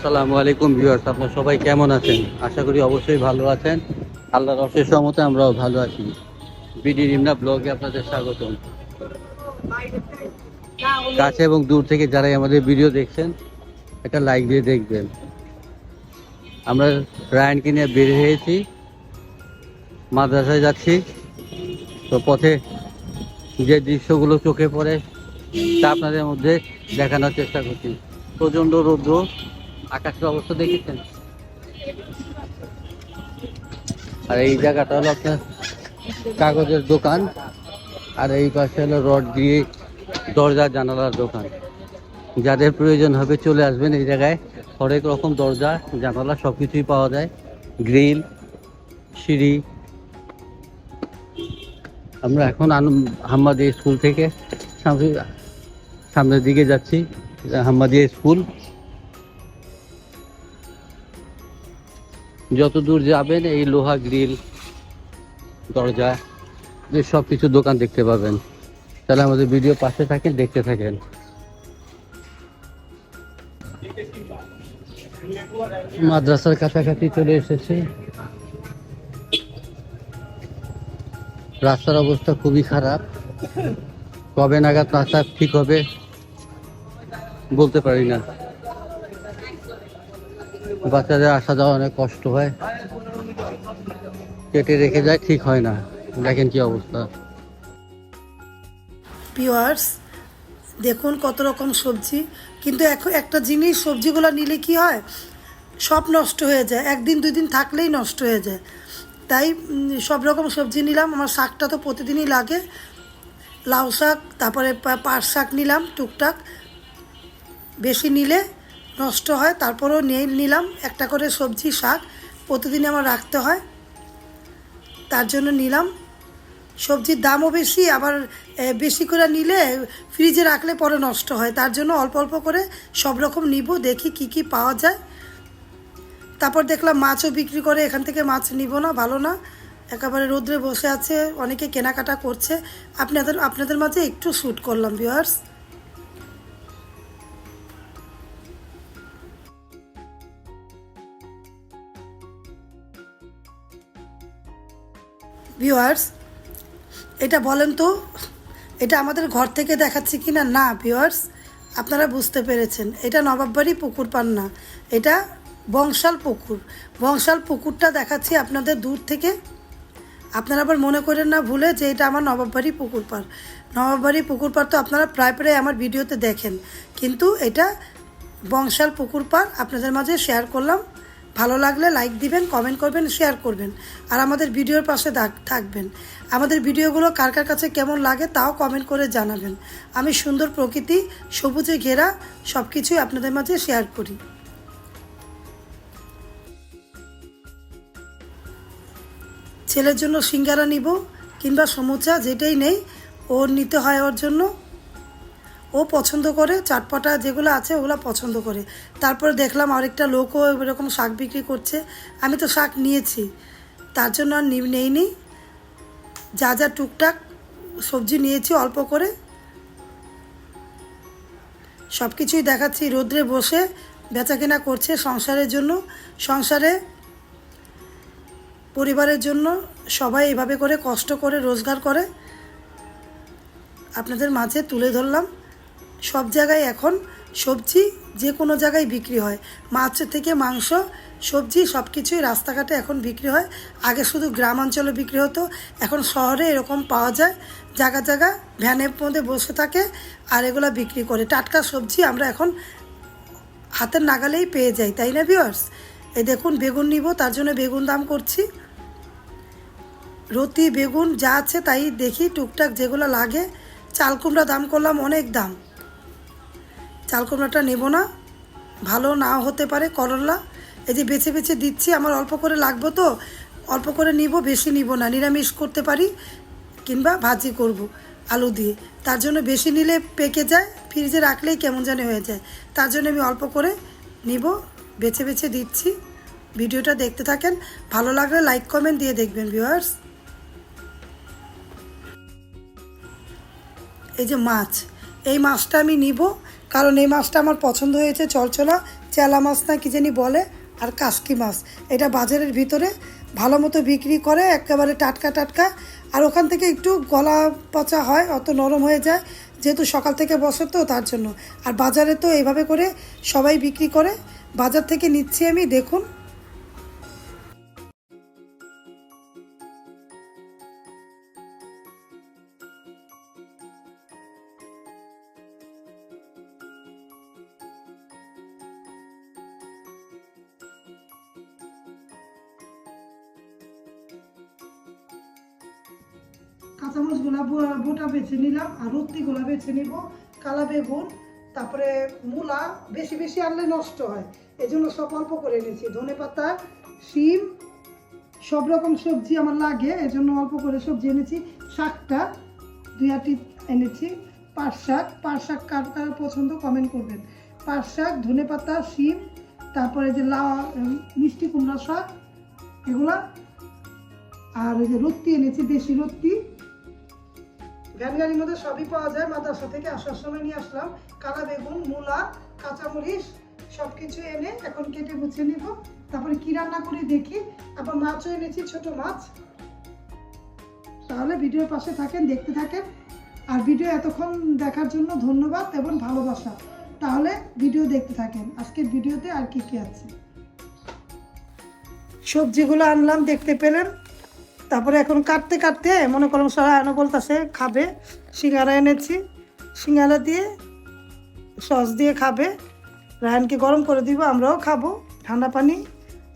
আসসালামু আলাইকুম ভিউয়ার্স, আপনারা সবাই কেমন আছেন? আশা করি অবশ্যই ভালো আছেন। আল্লাহর অশেষ রহমতে আমরাও ভালো আছি। বিডি রিমনা ব্লগে আপনাদের স্বাগতম। কাছে এবং দূর থেকে যারাই আমাদের ভিডিও দেখছেন, একটা লাইক দিয়ে দেখবেন। আমরা রায়নকে নিয়ে বের হয়েছি। মাদ্রাসায় যাচ্ছি। তো পথে যে দৃশ্যগুলো চোখে পড়ে, তা আপনাদের মধ্যে দেখানোর চেষ্টা করছি। প্রচণ্ড রৌদ্র। আকাশের অবস্থা দেখেছেন? আর এই জায়গাটা হলো আপনার কাগজের দোকান, আর এই পাশে হলো রড দিয়ে দরজা জানালার দোকান। যাদের প্রয়োজন হবে চলে আসবেন এই জায়গায়। হরেক রকম দরজা, জানালা সব কিছুই পাওয়া যায়। গ্রিল, সিঁড়ি। আমরা এখন হাম্মাদিয়া স্কুল থেকে সামনে সামনের দিকে যাচ্ছি হাম্মাদিয়া স্কুল। যত দূর যাবেন, এই লোহা গ্রিল, দরজা, এই সব কিছু দোকান দেখতে পাবেন। তাহলে আমাদের ভিডিও পাশে থাকেন, দেখতে থাকেন। মাদ্রাসার কাছাকাছি চলে এসেছে। রাস্তার অবস্থা খুবই খারাপ। কবে নাগাদ রাস্তা ঠিক হবে, বলতে পারি না। বাচ্চাদের আসা যাওয়া অনেক কষ্ট হয়। কেটে রেখে যায়, ঠিক হয় না। দেখেন কি অবস্থা। পিওয়ার্স দেখুন কত রকম সবজি। কিন্তু এখন একটা জিনিস সবজিগুলো নিলে কি হয়? সব নষ্ট হয়ে যায়। একদিন দুই দিন থাকলেই নষ্ট হয়ে যায়। তাই সব রকম সবজি নিলাম। আমার শাকটা তো প্রতিদিনই লাগে। লাউ শাক, তারপরে পাট শাক নিলাম, টুকটাক। বেশি নিলে নষ্ট হয়, তারপরেও নিয়ে নিলাম একটা করে সবজি, শাক। প্রতিদিন আমার রাখতে হয়। তার জন্য নিলাম। সবজির দামও বেশি, আবার বেশি করে নিলে ফ্রিজে রাখলে পরে নষ্ট হয়। তার জন্য অল্প অল্প করে সব রকম নিব, দেখি কি কি পাওয়া যায়। তারপর দেখলাম মাছও বিক্রি করে, এখান থেকে মাছ নিব না, ভালো না। একেবারে রোদ্রে বসে আছে, অনেকে কেনাকাটা করছে। আপনাদের আপনাদের মাঝে একটু শ্যুট করলাম ভিউয়ার্স ভিউয়ার্স এটা বলেন তো, এটা আমাদের ঘর থেকে দেখাচ্ছি কি না না ভিউয়ার্স আপনারা বুঝতে পেরেছেন। এটা নবাববাড়ি পুকুর পান না। এটা বংশাল পুকুর। বংশাল পুকুরটা দেখাচ্ছি আপনাদের দূর থেকে। আপনারা আবার মনে করেন না, ভুলে যে এটা আমার নবাববাড়ি পুকুর পাড়। নবাববাড়ি পুকুর পাড় তো আপনারা প্রায় প্রায় আমার ভিডিওতে দেখেন। কিন্তু এটা বংশাল পুকুর পাড়, আপনাদের মাঝে শেয়ার করলাম। ভালো লাগলে লাইক দিবেন কমেন্ট করবেন শেয়ার করবেন। আর আমাদের ভিডিওর পাশে থাক- থাকবেন। আমাদের ভিডিওগুলো কার কার কাছে কেমন লাগে তাও কমেন্ট করে জানাবেন। আমি সুন্দর প্রকৃতি, সবুজে ঘেরা সব কিছুই আপনাদের মাঝে শেয়ার করি। ছেলের জন্য সিঙ্গারা নিব কিংবা সমুচা যেটাই নেই, ওর নিতে হয় ওর জন্য। ও পছন্দ করে, চাটপাটা যেগুলো আছে ওগুলো পছন্দ করে। তারপরে দেখলাম আরেকটা লোকও এরকম শাক বিক্রি করছে। আমি তো শাক নিয়েছি, তার জন্য আর নি- নেইনি। যা যা টুকটাক সবজি নিয়েছি অল্প করে। সব কিছুই দেখাচ্ছি, রোদ্রে বসে বেচাকেনা করছে সংসারের জন্য। সংসারে, পরিবারের জন্য সবাই এভাবে করে কষ্ট করে, রোজগার করে। আপনাদের মাঝে তুলে ধরলাম। সব জায়গায় এখন সবজি যে কোনো জায়গায় বিক্রি হয়। মাছ থেকে মাংস, সবজি সব কিছুই রাস্তাঘাটে এখন বিক্রি হয়। আগে শুধু গ্রাম অঞ্চলে বিক্রি হতো, এখন শহরে এরকম পাওয়া যায়। জায়গা জায়গা ভ্যানের মধ্যে বসে থাকে আর এগুলো বিক্রি করে। টাটকা সবজি আমরা এখন হাতের নাগালেই পেয়ে যাই, তাই না ভিওর্স এই দেখুন বেগুন নিব, তার জন্য বেগুন দাম করছি। রতি বেগুন যা আছে তাই দেখি, টুকটাক যেগুলো লাগে। চাল কুমড়া দাম করলাম অনেক দাম। চাল কুমড়াটা নেব না। ভালো না হতে পারে করলা। এই যে বেছে বেছে দিচ্ছি, আমার অল্প করে লাগবো তো। অল্প করে নিব, বেশি নিব না। নিরামিষ করতে পারি কিংবা ভাজি করব আলু দিয়ে। তার জন্য বেশি নিলে পেকে যায়, ফ্রিজে রাখলেই কেমন জানি হয়ে যায়। তার জন্য আমি অল্প করে নিব, বেছে বেছে দিচ্ছি। ভিডিওটা দেখতে থাকেন। ভালো লাগলে লাইক, কমেন্ট দিয়ে দেখবেন, ভিউয়ার্স। এই যে মাছ, এই মাছটা আমি নিব। কারণ এই মাছটা আমার পছন্দ হয়েছে চলচলা চেলা মাছ না কি জানি বলে, আর কাসকি মাছ। এটা বাজারের ভিতরে ভালো মতো বিক্রি করে, একেবারে টাটকা টাটকা। আর ওখান থেকে একটু গলা পচা হয়, অত নরম হয়ে যায়, যেহেতু সকাল থেকে বসে তো তার জন্য। আর বাজারে তো এইভাবে করে সবাই বিক্রি করে। বাজার থেকে নিচ্ছি আমি, দেখুন। কাঁচামরিচগুলা বোটা বেছে নিলাম আর রুটিগুলা বেছে নিব, কালা বেগুন, তারপরে মূলা বেশি বেশি আনলে নষ্ট হয়। এই জন্য সব অল্প করে এনেছি। ধনে পাতা, শিম, সব রকম সবজি আমার লাগে এই জন্য অল্প করে সবজি এনেছি। শাকটা দুই আটি এনেছি। পাট শাক পাট শাক কার কার পছন্দ কমেন্ট করবেন। পাট শাক, ধনে পাতা, শিম, তারপরে যে লা মিষ্টি কুমড়া শাক, এগুলা। আর ওই যে রত্তি এনেছি, দেশি রত্তি ভ্যান গাড়ির মধ্যে সবই পাওয়া যায়, মাদ্রাসা থেকে আসার সময় নিয়ে আসলাম। কালা বেগুন, মূলা, কাঁচামরিচ সব কিছু এনে এখন কেটে গুছিয়ে নিব। তারপরে কি রান্না করে দেখি। আবার মাছও এনেছি, ছোট মাছ। তাহলে ভিডিওর পাশে থাকেন, দেখতে থাকেন। আর ভিডিও এতক্ষণ দেখার জন্য ধন্যবাদ এবং ভালোবাসা। তাহলে ভিডিও দেখতে থাকেন। আজকের ভিডিওতে আর কি কি আছে? সবজিগুলো আনলাম, দেখতে পেলেন। তারপরে এখন কাটতে কাটতে মনে করলাম আনো বলতেছে, খাবে। সিঙ্গারা এনেছি। সিঙ্গারা দিয়ে সস দিয়ে খাবে। রায়নকে গরম করে দিব, আমরাও খাব ঠান্ডা পানি।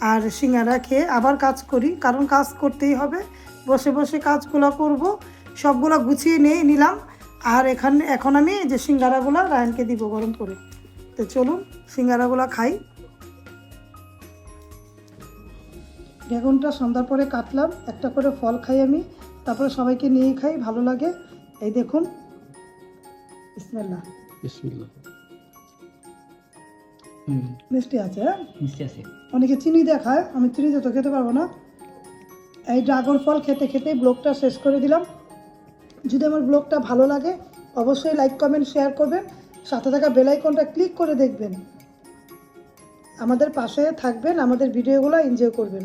আর সিঙ্গারা খেয়ে আবার কাজ করি, কারণ কাজ করতেই হবে। বসে বসে কাজগুলো করব। সবগুলো গুছিয়ে নিয়ে নিলাম। আর এখানে এখন আমি যে সিঙ্গারাগুলো রায়নকে দিব গরম করে। তো চলুন, সিঙ্গারাগুলো খাই। বেগুনটা সন্ধ্যার পরে কাটলাম একটা করে ফল খাই আমি তারপরে সবাইকে নিয়ে খাই ভালো লাগে। এই দেখুন মিষ্টি আছে হ্যাঁ? মিষ্টি আছে। অনেকে চিনি দিয়ে খায় আমি চিনি তো খেতে পারব না। এই ড্রাগন ফল খেতে খেতে ব্লগটা শেষ করে দিলাম। যদি আমার ব্লগটা ভালো লাগে অবশ্যই লাইক কমেন্ট শেয়ার করবেন। সাথে থাকা বেল আইকনটা ক্লিক করে দেখবেন। আমাদের পাশে থাকবেন আমাদের ভিডিওগুলো এনজয় করবেন।